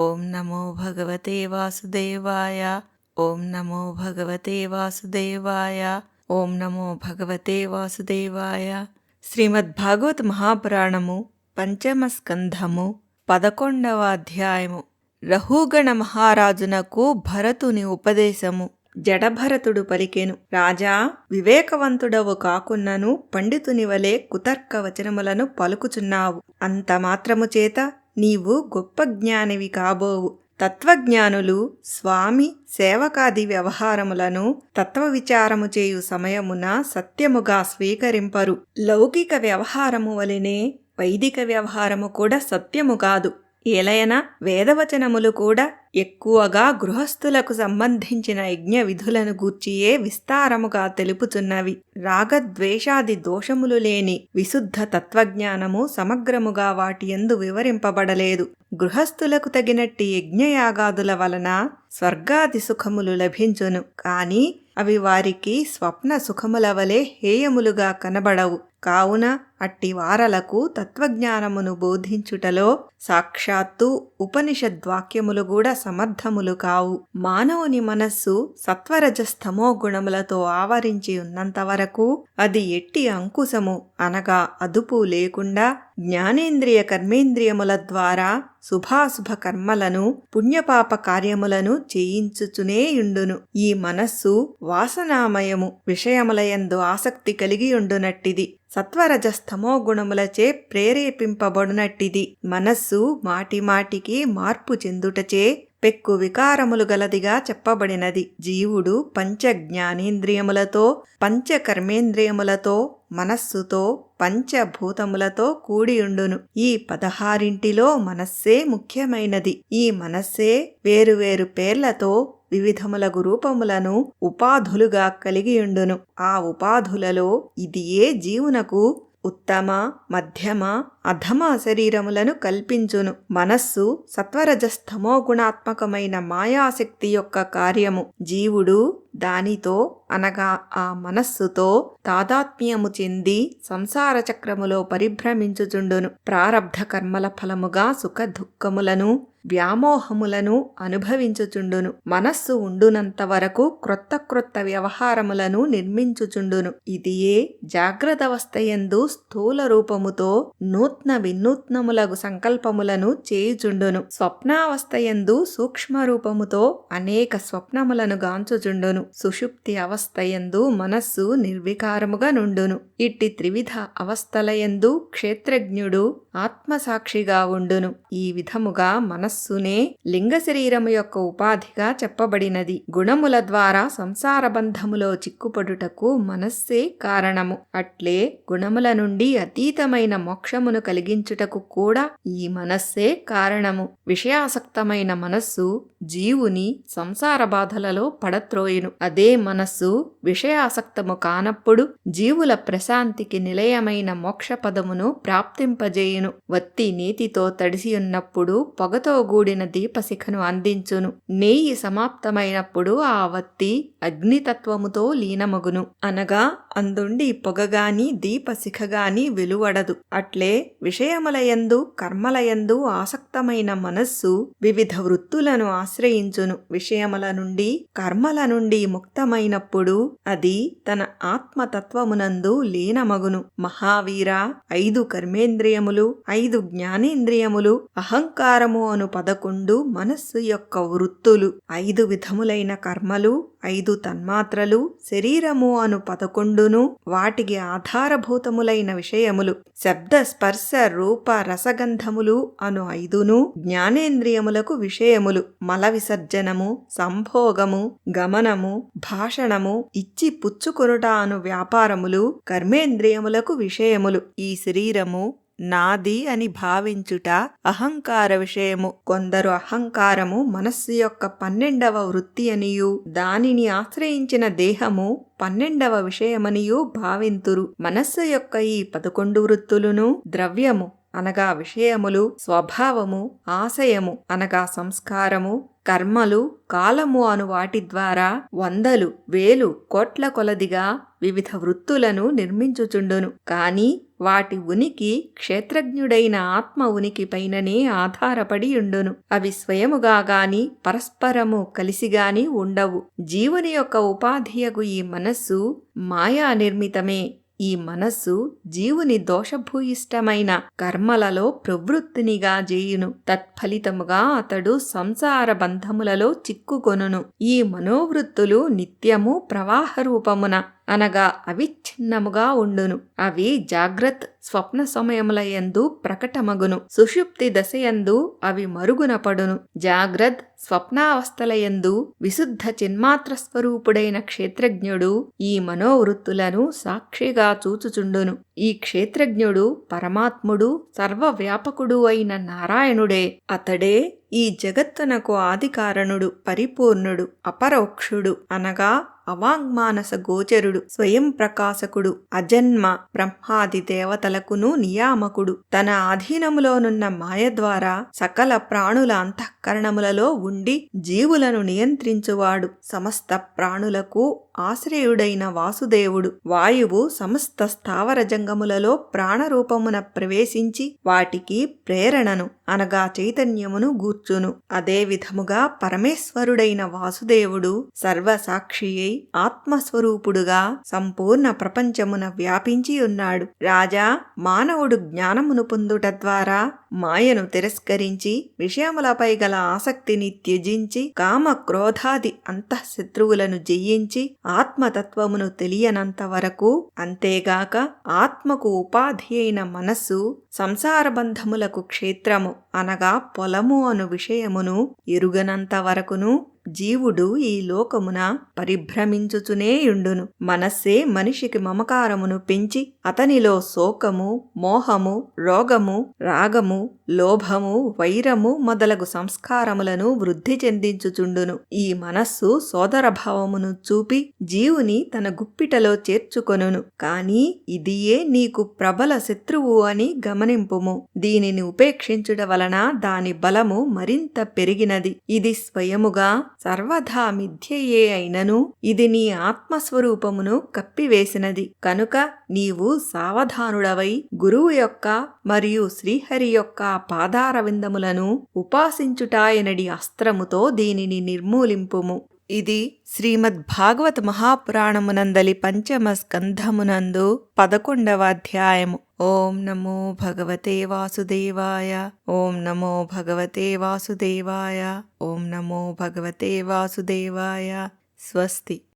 ఓం నమో భగవతే వాసుదేవాయ. ఓం నమో భగవతే వాసుదేవాయ. ఓం నమో భగవతే వాసుదేవాయ. శ్రీమద్భాగవత్ మహాపురాణము పంచమ స్కంధము పదకొండవ అధ్యాయము. రహుగణ మహారాజునకు భరతుని ఉపదేశము జడభరతుడు పలికెను. రాజా వివేకవంతుడవు కాకున్నను పండితుని వలె కుతర్క వచనములను పలుకుచున్నావు. అంత మాత్రము చేత నీవు గొప్ప జ్ఞానివి కాబోవు. తత్వజ్ఞానులు స్వామి సేవకాది వ్యవహారములను తత్వ విచారము చేయు సమయమున సత్యముగా స్వీకరింపరు. లౌకిక వ్యవహారము వలెనే వైదిక వ్యవహారము కూడా సత్యము కాదు. ఏలయన వేదవచనములు కూడా ఎక్కువగా గృహస్థులకు సంబంధించిన యజ్ఞ విధులను గూర్చియే విస్తారముగా తెలుపుచున్నవి. రాగద్వేషాది దోషములు లేని విశుద్ధ తత్వజ్ఞానము సమగ్రముగా వాటియందు వివరింపబడలేదు. గృహస్థులకు తగినట్టి యజ్ఞయాగాదుల వలన స్వర్గాది సుఖములు లభించును. కానీ అవి వారికి స్వప్న సుఖముల వలె హేయములుగా కనబడవు. కావున అట్టి వారలకు తత్వజ్ఞానమును బోధించుటలో సాక్షాత్తు ఉపనిషద్వాక్యములు కూడా సమర్థములు కావు. మానవుని మనస్సు సత్వరజస్తమో గుణములతో ఆవరించి ఉన్నంత వరకు అది ఎట్టి అంకుశము అనగా అదుపు లేకుండా జ్ఞానేంద్రియ కర్మేంద్రియముల ద్వారా శుభాశుభ కర్మలను పుణ్యపాప కార్యములను చేయించుచునేయుండును ఈ మనస్సు వాసనామయము విషయములయందు ఆసక్తి కలిగి ఉండునట్టిది సత్వరజస్తమో గుణములచే ప్రేరేపింపబడునట్టిది. మనస్సు మాటిమాటికి మార్పు చెందుటచే పెక్కు వికారములు గలదిగా చెప్పబడినది. జీవుడు పంచ జ్ఞానేంద్రియములతో పంచ కర్మేంద్రియములతో మనస్సుతో పంచభూతములతో కూడియుండును. ఈ పదహారింటిలో మనస్సే ముఖ్యమైనది. ఈ మనస్సే వేరువేరు పేర్లతో వివిధములగు రూపములను ఉపాధులుగా కలిగియుండును. ఆ ఉపాధులలో ఇది ఏ జీవునకు ఉత్తమ మధ్యమ అధమ శరీరములను కల్పించును. మనస్సు సత్వరజస్తమో గుణాత్మకమైన మాయాశక్తి యొక్క కార్యము. జీవుడు దానితో అనగా ఆ మనస్సుతో తాదాత్మ్యము చెంది సంసార చక్రములో పరిభ్రమించుచుండును. ప్రారబ్ధ కర్మల ఫలముగా సుఖ దుఃఖములను వ్యామోహములను అనుభవించుచుండును. మనస్సు ఉండునంత వరకు క్రొత్త క్రొత్త వ్యవహారములను నిర్మించుచుండును. ఇదియే జాగ్రత్తవస్థయందు స్థూల రూపముతో నూత్న వినూత్నములగు సంకల్పములను చేయుచుండును. స్వప్నావస్థయందు సూక్ష్మ రూపముతో అనేక స్వప్నములను గాంచుచుండును. సుషుప్తి అవస్థయందు మనస్సు నిర్వికారముగా నుండును. ఇట్టి త్రివిధ అవస్థలయందు క్షేత్రజ్ఞుడు ఆత్మసాక్షిగా ఉండును. ఈ విధముగా మనస్సునే లింగ శరీరము యొక్క ఉపాధిగా చెప్పబడినది. గుణముల ద్వారా సంసార బంధములో చిక్కుపడుటకు మనస్సే కారణము. అట్లే గుణముల నుండి అతీతమైన మోక్షమును కలిగించుటకు కూడా ఈ మనస్సే కారణము. విషయాసక్తమైన మనస్సు జీవుని సంసార బాధలలో పడత్రోయును. అదే మనస్సు విషయాసక్తము కానప్పుడు జీవుల ప్రశాంతికి నిలయమైన మోక్ష పదమును ప్రాప్తింపజేయును. వత్తి నీతితో తడిసియున్నప్పుడు పొగతో గూడిన దీపశిఖను అందించును. నెయ్యి సమాప్తమైనప్పుడు ఆ వత్తి అగ్నితత్వముతో లీనమగును. అనగా అందుండి పొగగాని దీపశిఖగాని వెలువడదు. అట్లే విషయములయందు కర్మలయందు ఆసక్తమైన మనస్సు వివిధ వృత్తులను ఆశ్రయించును. విషయముల నుండి కర్మల నుండి ముక్తమైనప్పుడు అది తన ఆత్మతత్వమునందు లీనమగును. మహావీర ఐదు కర్మేంద్రియములు ఐదు జ్ఞానేంద్రియములు అహంకారము అను పదకొండు మనస్సు యొక్క వృత్తులు ఐదు విధములైన కర్మలు ఐదు తన్మాత్రలు శరీరము అను పదకొండును వాటికి ఆధారభూతములైన విషయములు శబ్ద స్పర్శ రూప రసగంధములు అను ఐదును జ్ఞానేంద్రియములకు విషయములు మల విసర్జనము సంభోగము గమనము భాషణము ఇచ్చి పుచ్చుకొనుట అను వ్యాపారములు కర్మేంద్రియములకు విషయములు. ఈ శరీరము నాది అని భావించుట అహంకార విషయము. కొందరు అహంకారము మనస్సు యొక్క పన్నెండవ వృత్తి అనియు. దానిని ఆశ్రయించిన దేహము పన్నెండవ విషయమనియు భావింతురు. మనస్సు యొక్క ఈ పదకొండు వృత్తులను ద్రవ్యము అనగా విషయములు స్వభావము ఆశయము అనగా సంస్కారము కర్మలు కాలము అను వాటి ద్వారా వందలు వేలు కోట్ల కొలదిగా వివిధ వృత్తులను నిర్మించుచుండును. కాని వాటి ఉనికి క్షేత్రజ్ఞుడైన ఆత్మ ఉనికి పైననే ఆధారపడి ఉండును. అవి స్వయముగా గాని పరస్పరము కలిసిగాని ఉండవు. జీవుని యొక్క ఉపాధియగు ఈ మనస్సు మాయా నిర్మితమే ఈ మనస్సు జీవుని దోషభూయిష్టమైన కర్మలలో ప్రవృత్తినిగా చేయును తత్ఫలితముగా అతడు సంసార బంధములలో చిక్కుకొనును. ఈ మనోవృత్తులు నిత్యము ప్రవాహ రూపమున అనగా అవిచ్ఛిన్నముగా ఉండును. అవి జాగ్రత్త స్వప్న సమయముల యందు ప్రకటమగును. సుషుప్తి దశయందు అవి మరుగున పడును జాగ్రత్ స్వప్నావస్థల యందు విశుద్ధ చిన్మాత్ర స్వరూపుడైన క్షేత్రజ్ఞుడు ఈ మనోవృత్తులను సాక్షిగా చూచుచుండును. ఈ క్షేత్రజ్ఞుడు పరమాత్ముడు సర్వవ్యాపకుడు అయిన నారాయణుడే. అతడే ఈ జగత్తునకు ఆదికారణుడు పరిపూర్ణుడు అపరోక్షుడు అనగా అవాంగ్మానస గోచరుడు స్వయం ప్రకాశకుడు అజన్మ బ్రహ్మాది దేవతలకును నియామకుడు. తన అధీనములోనున్న మాయ ద్వారా సకల ప్రాణుల అంతఃకరణములలో ఉండి జీవులను నియంత్రించువాడు. సమస్త ప్రాణులకు ఆశ్రయుడైన వాసుదేవుడు వాయువు సమస్త స్థావర జంగములలో ప్రాణరూపమున ప్రవేశించి వాటికి ప్రేరణను అనగా చైతన్యమును గూర్చును. అదే విధముగా పరమేశ్వరుడైన వాసుదేవుడు సర్వసాక్షి అయి ఆత్మస్వరూపుడుగా సంపూర్ణ ప్రపంచమున వ్యాపించి ఉన్నాడు. రాజా మానవుడు జ్ఞానమును పొందుట ద్వారా మాయను తిరస్కరించి విషయములపై గల ఆసక్తిని త్యజించి కామ క్రోధాది అంతఃశత్రువులను జయించి ఆత్మతత్వమును తెలియనంత వరకు అంతేగాక ఆత్మకు ఉపాధి అయిన మనస్సు సంసారబంధములకు క్షేత్రము అనగా పొలము అను విషయమును ఎరుగనంత వరకును జీవుడు ఈ లోకమున పరిభ్రమించుచునే యుండును. మనస్సే మనిషికి మమకారమును పెంచి అతనిలో శోకము మోహము రోగము రాగము లోభము వైరము మొదలగు సంస్కారములను వృద్ధి చెందించుచుండును. ఈ మనస్సు సోదరభావమును చూపి జీవుని తన గుప్పిటలో చేర్చుకొనును. కాని ఇదియే నీకు ప్రబల శత్రువు అని గమనింపుము. దీనిని ఉపేక్షించుట వలన దాని బలము మరింత పెరిగినది. ఇది స్వయముగా సర్వధా మిథ్యయే అయినను. ఇది నీ ఆత్మస్వరూపమును కప్పివేసినది. కనుక నీవు సావధానుడవై గురువు యొక్క మరియు శ్రీహరి యొక్క పాదారవిందములను ఉపాసించుటాయనడి అస్త్రముతో దీనిని నిర్మూలింపుము. ఇది శ్రీమద్ భాగవత మహాపురాణమునందలి పంచమ స్కంధమునందు పదకొండవ అధ్యాయము. ఓం నమో భగవతే వాసుదేవాయ. ఓం నమో భగవతే వాసుదేవాయ. ఓం నమో భగవతే వాసుదేవాయ. స్వస్తి.